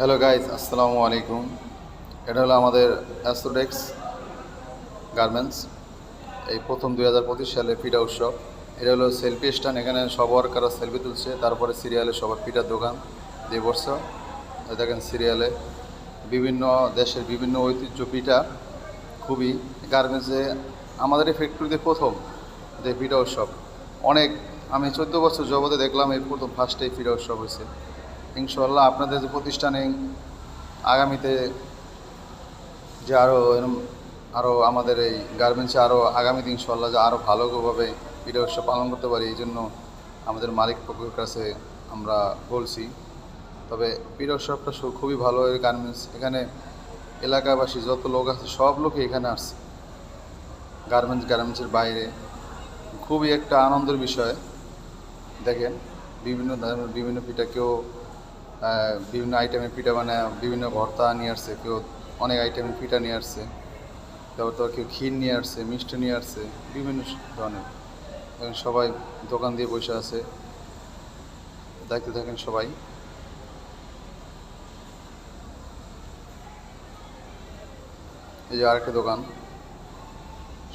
Hello guys আসসালামু আলাইকুম এটা হলো আমাদের অ্যাস্ট্রোডেক্স গার্মেন্টস এই প্রথম দুই হাজার পঁচিশ সালে পিঠা উৎসব। এটা হলো সেলফি স্ট্যান্ড এখানে সবার কারও সেলফি তুলছে। তারপরে সিরিয়ালে সবার পিঠার দোকান দিয়ে বসছে। দেখেন সিরিয়ালে বিভিন্ন দেশের বিভিন্ন ঐতিহ্য পিঠা। খুবই গার্মেন্টসে আমাদের এই ফ্যাক্টরিতে প্রথম যে পিঠা উৎসব। অনেক, আমি চোদ্দ বছর জগতে দেখলাম এই প্রথম ফার্স্ট পিঠা উৎসব হয়েছে। ইনশাল্লাহ আপনাদের যে প্রতিষ্ঠানে আগামীতে যে আরও এরম আরও আমাদের এই গার্মেন্টসে আরও আগামীতে ইনশাল্লাহ যে আরও ভালোভাবে পিঠা উৎসব পালন করতে পারি, এই জন্য আমাদের মালিক পক্ষের কাছে আমরা বলছি। তবে পিঠা উৎসবটা খুবই ভালো এই গার্মেন্টস এখানে এলাকাবাসী যত লোক আছে, সব লোকই এখানে আসছে। গার্মেন্টস গার্মেন্টসের বাইরে। খুবই একটা আনন্দের বিষয়। দেখেন, বিভিন্ন ধরনের বিভিন্ন পিঠা কেউ বিভিন্ন আইটেমের পিঠা বানায়, বিভিন্ন ভর্তা নিয়ে আসছে, কেউ অনেক আইটেমের পিঠা নিয়ে আসছে। তারপর তো কেউ ক্ষীর নিয়ে আসছে, মিষ্টি নিয়ে আসছে, বিভিন্ন ধরনের। সবাই দোকান দিয়ে বসে আছে। দেখতে থাকেন সবাই। এই যে আরেকটা দোকান,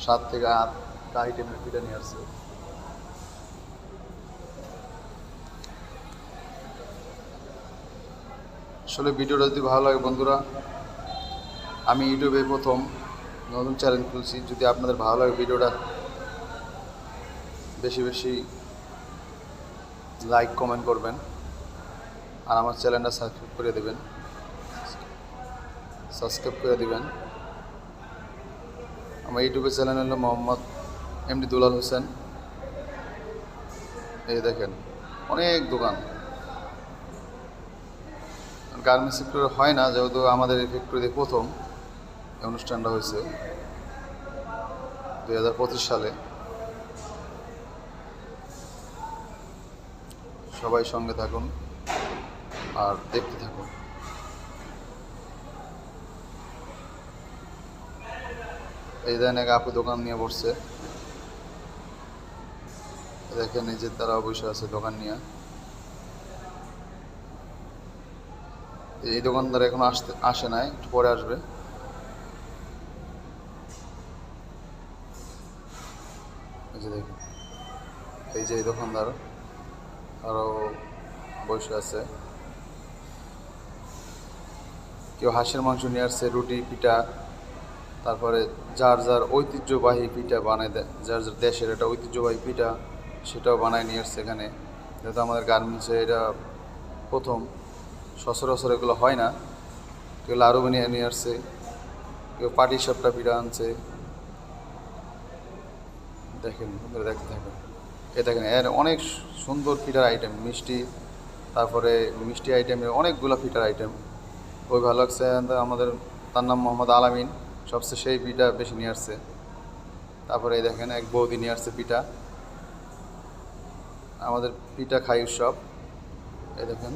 সাত থেকে আট আইটেমের পিঠা নিয়ে আসছে। আসলে ভিডিওটা যদি ভালো লাগে বন্ধুরা, আমি ইউটিউবে প্রথম নতুন চ্যানেল খুলছি। যদি আপনাদের ভালো লাগে ভিডিওটা, বেশি বেশি লাইক কমেন্ট করবেন। আর আমার চ্যানেলটা সাবস্ক্রাইব করে দেবেন। সাবস্ক্রাইব করে দেবেন। আমার ইউটিউবের চ্যানেল হলো মোহাম্মদ এমডি দুলাল হোসেন। এই দেখেন, অনেক দোকান। গার্মেন্টস সেক্টরে হয় না, যেহেতু আমাদের এই ফ্যাক্টরিতে প্রথম অনুষ্ঠানটা হয়েছে দুই হাজার পঁচিশ সালে। সবাই সঙ্গে থাকুন আর দেখতে থাকুন। এই দেন এক আপু দোকান নিয়ে বসছে। দেখেন যে তারা বসে আছে দোকান নিয়ে। এই দোকানদার এখন আসতে আসে নাই, একটু পরে আসবে। এই যে দেখুন, এই যে এই দোকানদার আরও বসে আছে। কেউ হাঁসের মাংস নিয়ে আসছে, রুটি, পিঠা, তারপরে যার যার ঐতিহ্যবাহী পিঠা বানায় দেয় যার যার দেশের একটা ঐতিহ্যবাহী পিঠা, সেটাও বানায় নিয়ে আসছে এখানে। যেহেতু আমাদের গার্মেন্টসে এটা প্রথম। সচরাচর এগুলো হয় না। কেউ লাড়ু বানিয়ে নিয়ে আসছে, কেউ পাটি সাপটা পিঠা আনছে। দেখেন দেখতে থাকেন। এ দেখেন, এর অনেক সুন্দর পিঠার আইটেম, মিষ্টি, তারপরে মিষ্টি আইটেমের অনেকগুলো পিঠার আইটেম। ওই ভালো লাগছে আমাদের, তার নাম মোহাম্মদ আলামিন, সবচেয়ে সেই পিঠা বেশি নিয়ে আসছে। তারপরে দেখেন, এক বৌদি নিয়ে আসছে পিঠা আমাদের পিঠা খাই উৎসব এই দেখেন।